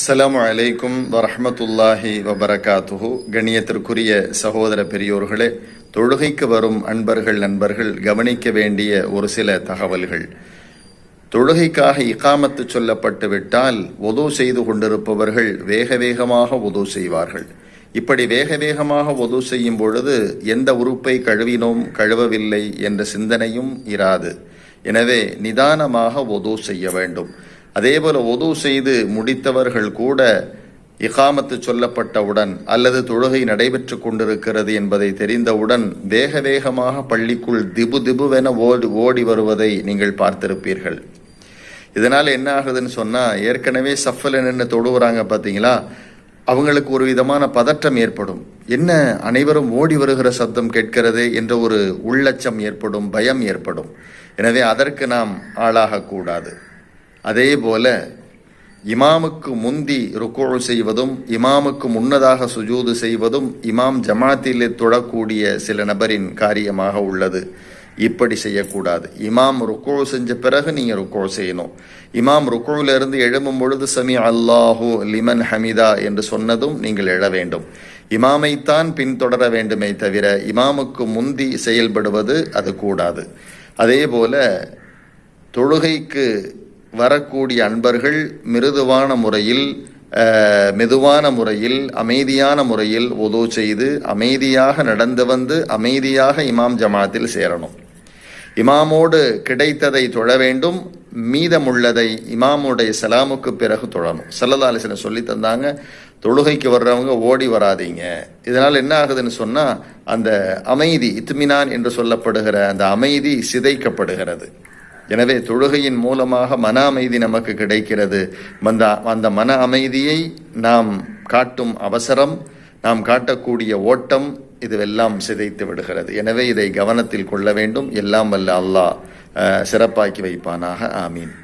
அஸ்லாம் அலைக்கும் வரஹ்மத்துல்லாஹி வபரகாத்துஹு. கணியத்திற்குரிய சகோதர பெரியோர்களே தொழுகைக்கு வரும் அன்பர்கள் நண்பர்கள் கவனிக்க வேண்டிய ஒரு சில தகவல்கள். தொழுகைக்காக இகாமத்து சொல்லப்பட்டு விட்டால் உதவு செய்து கொண்டிருப்பவர்கள் வேக வேகமாக உதவு செய்வார்கள். இப்படி வேக வேகமாக உதவு செய்யும் பொழுது எந்த உறுப்பை கழுவினோம் கழுவவில்லை என்ற சிந்தனையும் இராது. எனவே நிதானமாக உதவு செய்ய வேண்டும். அதே போல் ஒது செய்து முடித்தவர்கள் கூட இகாமத்து சொல்லப்பட்டவுடன் அல்லது தொழுகை நடைபெற்று கொண்டிருக்கிறது என்பதை தெரிந்தவுடன் வேக வேகமாக பள்ளிக்குள் திபு திபுவென ஓடி ஓடி வருவதை நீங்கள் பார்த்திருப்பீர்கள். இதனால் என்ன ஆகுதுன்னு சொன்னால் ஏற்கனவே சஃபல் நின்று தொழுவுறாங்க பார்த்தீங்களா அவங்களுக்கு ஒரு விதமான பதற்றம் ஏற்படும். என்ன அனைவரும் ஓடி வருகிற சப்தம் கேட்கிறது என்ற ஒரு உள்ளச்சம் ஏற்படும் பயம் ஏற்படும். எனவே அதற்கு நாம் ஆளாகக்கூடாது. அதே போல இமாமுக்கு முந்தி ருக்கோழு செய்வதும் இமாமுக்கு முன்னதாக சுஜூது செய்வதும் இமாம் ஜமாத்திலே தொழக்கூடிய சில நபரின் காரியமாக உள்ளது. இப்படி செய்யக்கூடாது. இமாம் ருக்கோ செஞ்ச பிறகு நீங்கள் ருக்கோ செய்யணும். இமாம் ருக்கோவிலிருந்து எழும்பும் பொழுது சமி அல்லாஹு லிமன் ஹமிதா என்று சொன்னதும் நீங்கள் எழ வேண்டும். இமாமைத்தான் பின்தொடர வேண்டுமே தவிர இமாமுக்கு முந்தி செயல்படுவது அது கூடாது. அதே போல தொழுகைக்கு வரக்கூடிய அன்பர்கள் மிருதுவான முறையில் மெதுவான முறையில் அமைதியான முறையில் உதவு செய்து அமைதியாக நடந்து வந்து அமைதியாக இமாம் ஜமாத்தில் சேரணும். இமாமோடு கிடைத்ததை தொழ வேண்டும் மீதமுள்ளதை இமாமுடைய சலாமுக்கு பிறகு தொழணும். சல்லதாலிசனை சொல்லி தந்தாங்க தொழுகைக்கு வர்றவங்க ஓடி வராதீங்க. இதனால் என்ன ஆகுதுன்னு சொன்னால் அந்த அமைதி இத்மினான் என்று சொல்லப்படுகிற அந்த அமைதி சிதைக்கப்படுகிறது. எனவே தொழுகையின் மூலமாக மன அமைதி நமக்கு கிடைக்கிறது. அந்த அந்த மன அமைதியை நாம் காட்டும் அவசரம் நாம் காட்டக்கூடிய ஓட்டம் இதுவெல்லாம் சிதைத்து விடுகிறது. எனவே இதை கவனத்தில் கொள்ள வேண்டும். எல்லாம் வல்ல அல்லாஹ் சிறப்பாக்கி வைப்பானாக. ஆமீன்.